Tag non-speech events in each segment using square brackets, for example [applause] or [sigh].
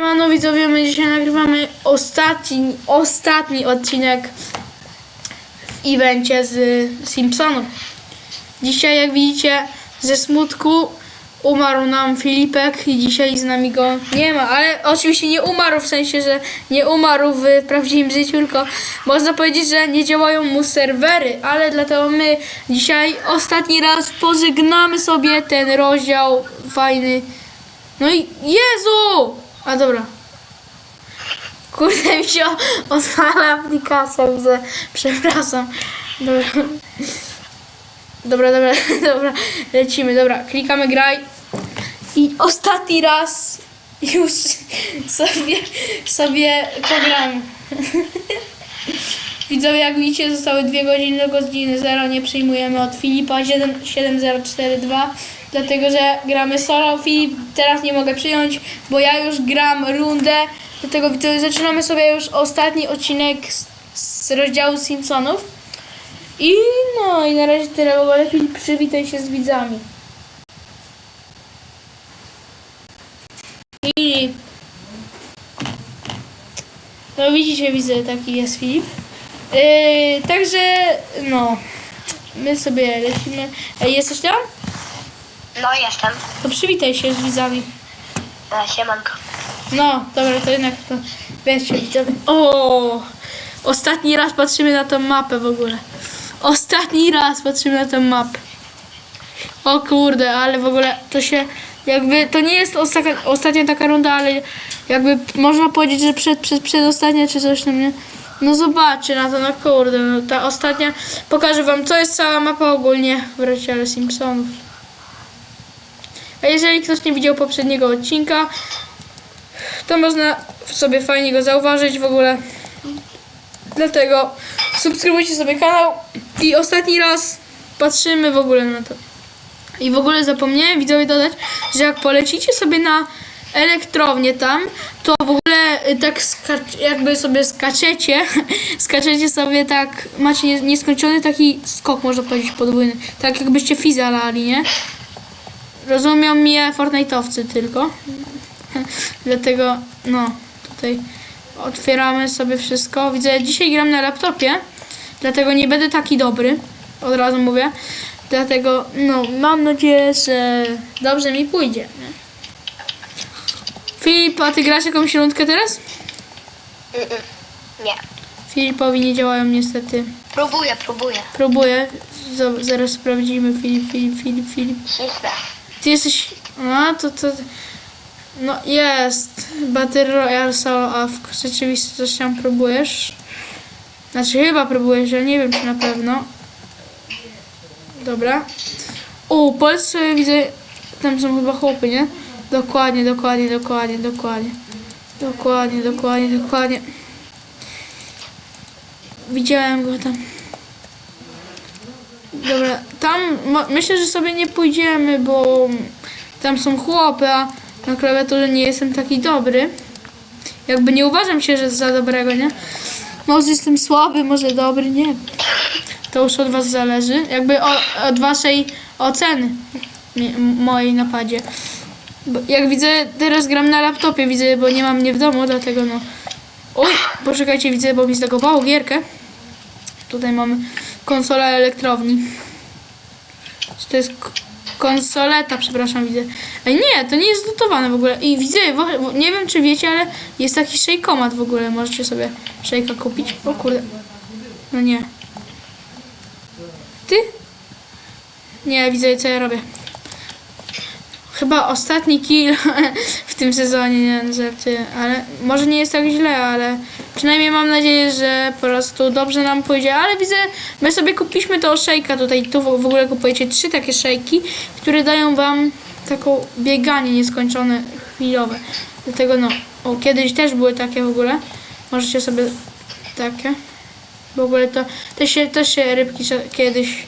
Siemano widzowie, my dzisiaj nagrywamy ostatni, ostatni odcinek w evencie z Simpsonów. Dzisiaj jak widzicie ze smutku umarł nam Filipek i dzisiaj z nami go nie ma, ale oczywiście nie umarł w sensie, że nie umarł w prawdziwym życiu, tylko można powiedzieć, że nie działają mu serwery, ale dlatego my dzisiaj ostatni raz pożegnamy sobie ten rozdział fajny. No i Jezu! A dobra. Kurde mi się odpala aplikacja, widzę. Przepraszam. Dobra. Dobra, dobra, [laughs] dobra. Lecimy, dobra. Klikamy graj. I ostatni raz już [laughs] sobie, sobie pogramy. [laughs] Widzowie, jak widzicie, zostały dwie godziny do godziny zero. Nie przyjmujemy od Filipa 7, 7042, dlatego że gramy solo. Filip teraz nie mogę przyjąć, bo ja już gram rundę. Dlatego zaczynamy sobie już ostatni odcinek z, z rozdziału Simpsonów. I no, i na razie tyle. W Filip, przywitaj się z widzami. Filip. No widzicie, widzę, taki jest Filip. Yy, także, no, my sobie lecimy. Ej, jesteś tam? No jestem. To przywitaj się z widzami. E, Siemanko. No, dobra, to jednak to wiecie, widzowie. O, ostatni raz patrzymy na tą mapę w ogóle. Ostatni raz patrzymy na tę mapę. O kurde, ale w ogóle to się jakby to nie jest ostatnia, ostatnia taka runda, ale jakby można powiedzieć, że przed, przed, przedostatnia czy coś tam, nie? No zobaczcie na to, no kurde, no ta ostatnia, pokażę wam, co jest cała mapa ogólnie w Simpsonów. A jeżeli ktoś nie widział poprzedniego odcinka, to można sobie fajnie go zauważyć w ogóle. Dlatego subskrybujcie sobie kanał i ostatni raz patrzymy w ogóle na to. I w ogóle zapomniałem widzowie dodać, że jak polecicie sobie na elektrownię tam, to w ogóle y, tak jakby sobie skaczecie, [laughs] skaczecie sobie tak, macie nie- nieskończony taki skok, można powiedzieć, podwójny. Tak jakbyście fiza lali, nie? Rozumią mnie Fortnite'owcy tylko. [laughs] Dlatego, no, tutaj otwieramy sobie wszystko. Widzę, dzisiaj gram na laptopie, dlatego nie będę taki dobry. Od razu mówię. Dlatego, no, mam nadzieję, że dobrze mi pójdzie. Nie? Filip, a ty grasz jakąś rundkę teraz? Nie. Filipowi nie działają niestety. Próbuję, próbuję. Próbuję. Z- Zaraz sprawdzimy. Filip, Filip, Filip, Filip. Cisnę. Ty jesteś. No to to. No jest. Battle Royale Solo AFK. Rzeczywiście coś tam próbujesz. Znaczy chyba próbujesz, ja nie wiem czy na pewno. Dobra. O, sobie widzę. Tam są chyba chłopy, nie? Dokładnie, dokładnie, dokładnie, dokładnie. Dokładnie, dokładnie, dokładnie. Widziałem go tam. Dobra, tam myślę, że sobie nie pójdziemy, bo tam są chłopy, a na klawiaturze nie jestem taki dobry. Jakby nie uważam się, że za dobrego, nie? Może jestem słaby, może dobry, nie. To już od was zależy. Jakby o, od waszej oceny mojej napadzie. Bo jak widzę, teraz gram na laptopie, widzę, bo nie mam mnie w domu, dlatego no... Oj, poczekajcie, widzę, bo mi zlegowało gierkę. Tutaj mamy konsolę elektrowni. Czy to jest konsoleta, przepraszam, widzę. Ej, nie, to nie jest dotowane w ogóle. I widzę, nie wiem czy wiecie, ale jest taki szejkomat w ogóle. Możecie sobie szejka kupić. O kurde. No nie. Ty? Nie, widzę co ja robię. Chyba ostatni kill [laughs] w tym sezonie, nie żarty, ale może nie jest tak źle, ale przynajmniej mam nadzieję, że po prostu dobrze nam pójdzie, ale widzę, my sobie kupiliśmy to szejka tutaj, tu w ogóle kupujecie trzy takie szejki, które dają wam taką bieganie nieskończone chwilowe, dlatego no, o, kiedyś też były takie w ogóle, możecie sobie takie, w ogóle to też się, też się rybki kiedyś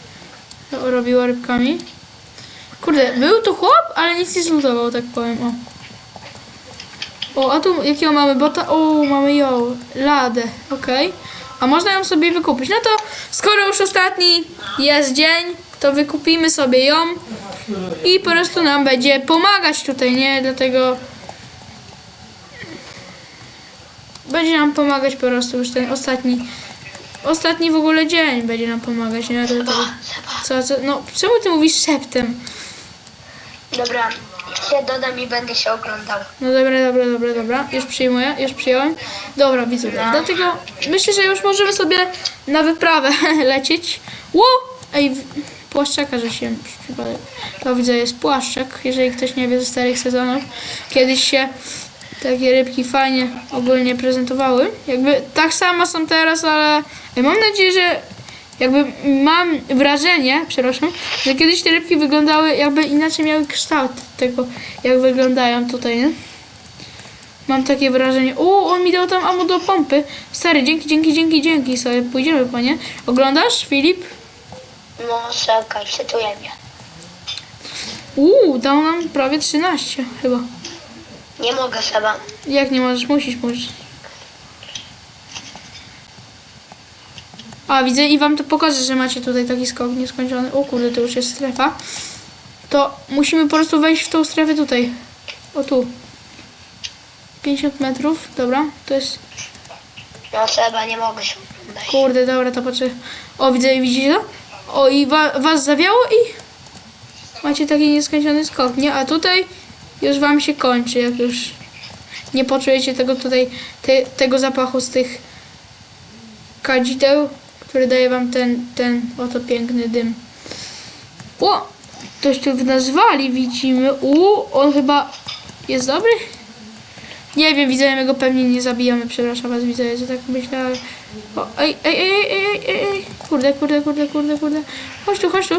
robiło rybkami. Kurde, był tu chłop, ale nic nie zlutował, tak powiem, o. O, a tu jakiego mamy bota? O, mamy ją, ladę, okej. A można ją sobie wykupić. No to skoro już ostatni jest dzień, to wykupimy sobie ją i po prostu nam będzie pomagać tutaj, nie? Dlatego będzie nam pomagać po prostu już ten ostatni, ostatni w ogóle dzień będzie nam pomagać, nie? To, co, co, no, czemu ty mówisz szeptem? Dobra, się dodam i będę się oglądał. No dobra, dobra, dobra, dobra. Już przyjmuję, już przyjąłem. Dobra, widzowie. Dlatego myślę, że już możemy sobie na wyprawę [laughs] lecieć. Ło! Ej, płaszczaka rzuciłem. To widzę, jest płaszczak, jeżeli ktoś nie wie ze starych sezonów. Kiedyś się takie rybki fajnie ogólnie prezentowały. Jakby tak samo są teraz, ale mam nadzieję, że jakby mam wrażenie, przepraszam, że kiedyś te rybki wyglądały jakby inaczej miały kształt tego, jak wyglądają tutaj, nie? Mam takie wrażenie. O, on mi dał tam ammo do pompy. Stary, dzięki, dzięki, dzięki, dzięki sobie. Pójdziemy, panie. Oglądasz, Filip? No, czekaj, czytuję mnie. Uuu, dał nam prawie 13 chyba. Nie mogę Seba. Jak nie możesz, musisz, musisz. A, widzę i wam to pokażę, że macie tutaj taki skok nieskończony. O kurde, to już jest strefa. To musimy po prostu wejść w tą strefę tutaj. O tu. 50 metrów, dobra, to jest... No Seba, nie mogę się oglądać. Kurde, dobra, to patrzę. O, widzę, widzicie to? O, i wa was zawiało i macie taki nieskończony skok, nie? A tutaj już wam się kończy, jak już nie poczujecie tego tutaj, te, tego zapachu z tych kadzideł, który daje wam ten, ten oto piękny dym. O! Ktoś tu w widzimy. U, on chyba jest dobry? Nie wiem, widzę, my go pewnie nie zabijamy, przepraszam was, widzę, że tak myślę, ale... O, ej, ej, ej, ej, ej, ej, ej, kurde, kurde, kurde, kurde, kurde. Chodź tu, chodź tu.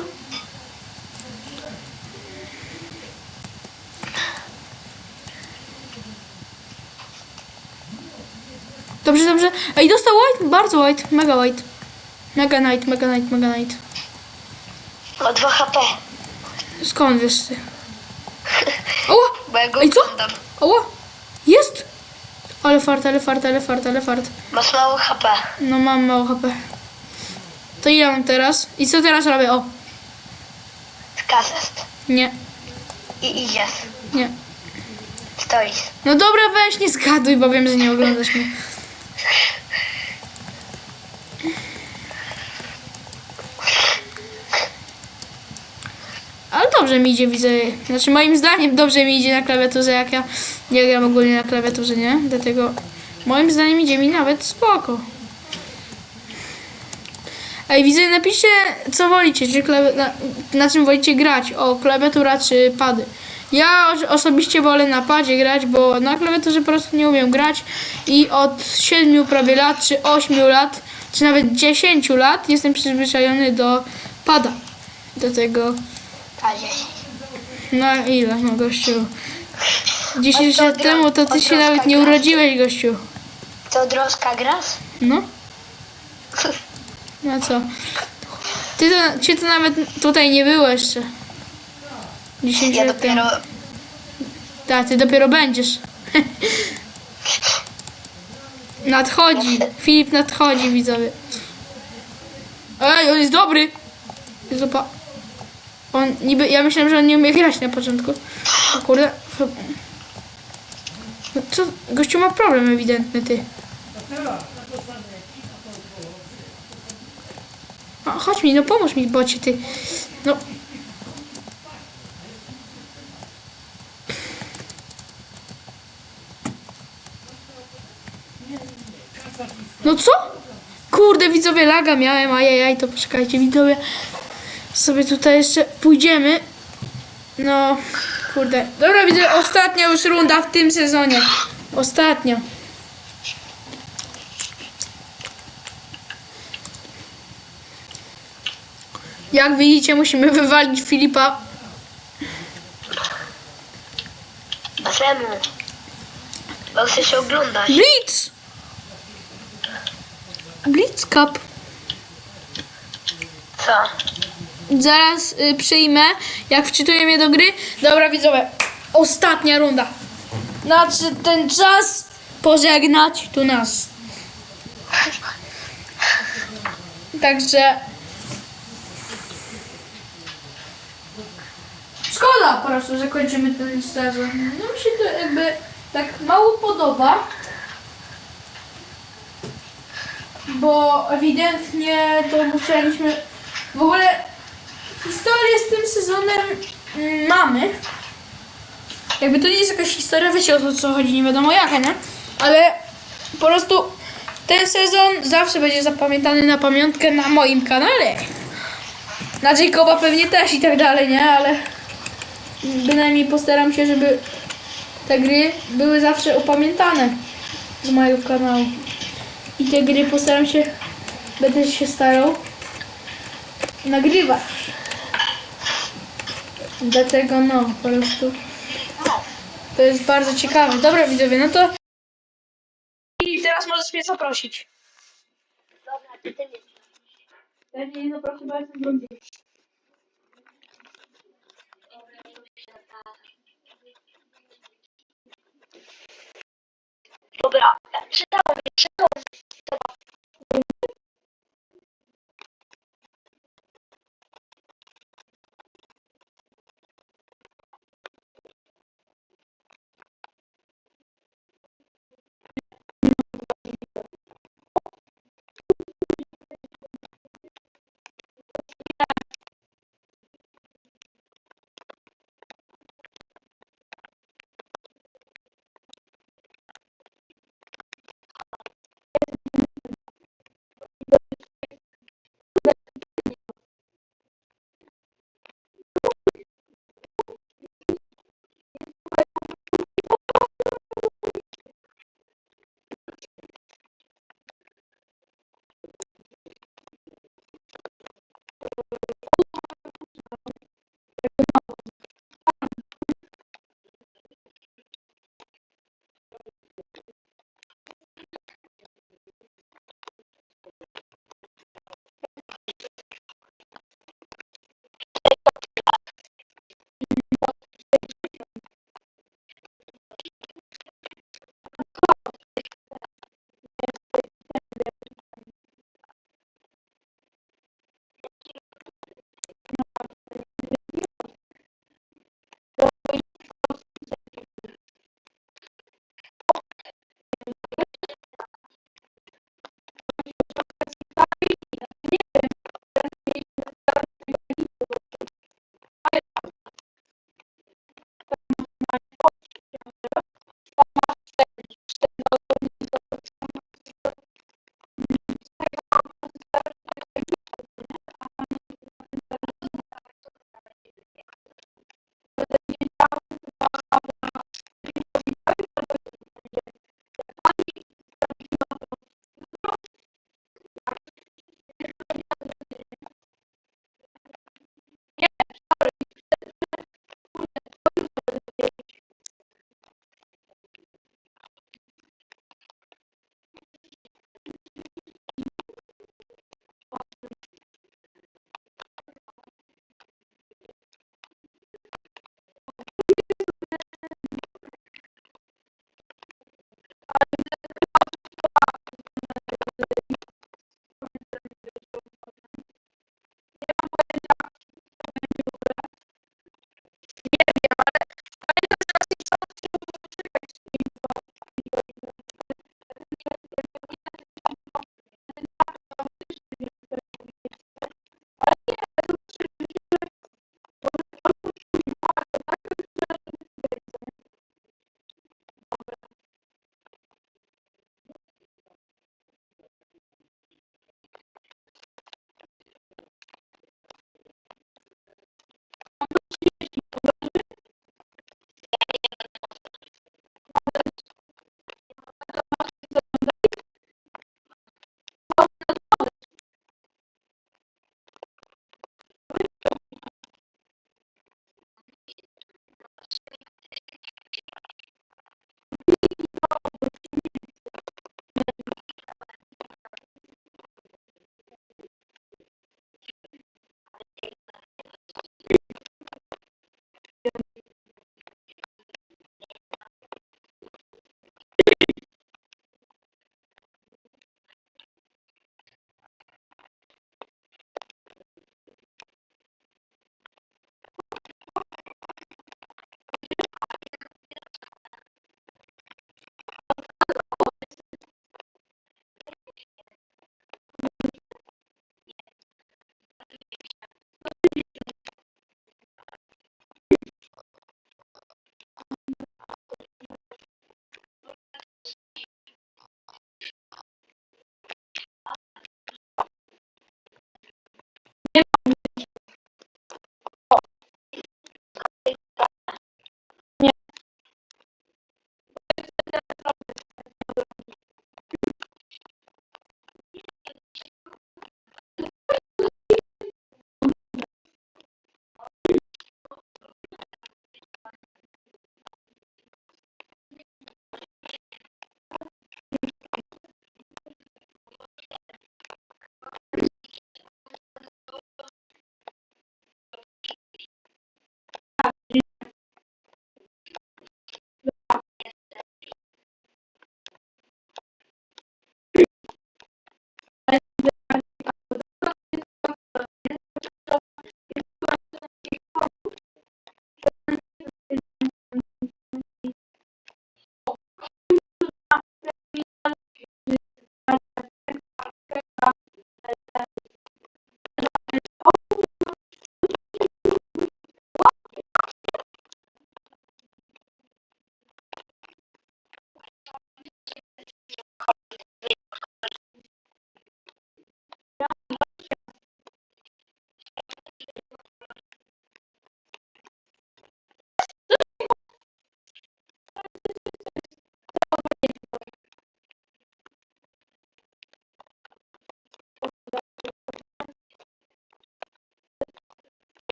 Dobrze, dobrze. Ej, dostał white, bardzo white, mega white. Mega night, mega night, mega night. Ma 2 HP. Skąd wiesz ty? [laughs] Oła! Bo ja go Ej, co? oglądam. Oła! Jest! Ale fart, ale fart, ale fart, ale fart. Masz mało HP. No mam mało HP. To ile mam teraz? I co teraz robię? O, Skażesz. nie, I idziesz. nie. Stoisz. No dobra, weź nie zgaduj, bo wiem, że nie oglądasz mnie. Ale dobrze mi idzie, widzę. Znaczy moim zdaniem dobrze mi idzie na klawiaturze, jak ja nie gram ogólnie na klawiaturze, nie? Dlatego moim zdaniem idzie mi nawet spoko. Ej, widzę, napiszcie co wolicie, czy klawi- na, na czym wolicie grać, o klawiatura czy pady. Ja os- osobiście wolę na padzie grać, bo na klawiaturze po prostu nie umiem grać i od 7 prawie lat, czy 8 lat, czy nawet 10 lat jestem przyzwyczajony do pada. Do tego, 10. no ile, no gościu. 10 Od lat odro- temu to ty się nawet nie urodziłeś, gościu. To drożka grasz? No, [laughs] no co? Ty to, cię to nawet tutaj nie było jeszcze. 10 Ja lat temu. dopiero... Tak, ty dopiero będziesz. [laughs] nadchodzi. Filip nadchodzi, widzowie. Ej, on jest dobry. Jezu, pa. On niby, ja myślałem, że on nie umie grać na początku. Kurde. No co, gościu ma problem ewidentny, ty. O, chodź mi, no pomóż mi, bocie, ty. No. No co? Kurde, widzowie, laga miałem, ajajaj, to poczekajcie, widzowie. Sobie tutaj jeszcze pójdziemy. No, kurde. Dobra, widzę, ostatnia już runda w tym sezonie. Ostatnia. Jak widzicie, musimy wywalić Filipa. Czemu? Bo chcę się oglądać. Blitz! Blitz Cup. Co? Zaraz y, przyjmę, jak wczytuję mnie do gry. Dobra, widzowie, ostatnia runda. Nadszedł ten czas pożegnać tu nas. Także... Szkoda po prostu, że kończymy ten sezon. No mi się to jakby tak mało podoba. bo ewidentnie to musieliśmy... W ogóle historię z tym sezonem mm, mamy. Jakby to nie jest jakaś historia, wiecie o to, co chodzi, nie wiadomo jaka, nie? Ale po prostu ten sezon zawsze będzie zapamiętany na pamiątkę na moim kanale. Na Jacoba pewnie też i tak dalej, nie? Ale bynajmniej postaram się, żeby te gry były zawsze upamiętane z mojego kanału. I te gry postaram się, będę się starał nagrywać. Dlatego no, po prostu to jest bardzo ciekawe. Dobra widzowie, no to i teraz możesz mnie zaprosić. Dobra, ty, ty mnie. Ja nie zaproszę, bo jestem drugi. Dobra, czytałem, czytałem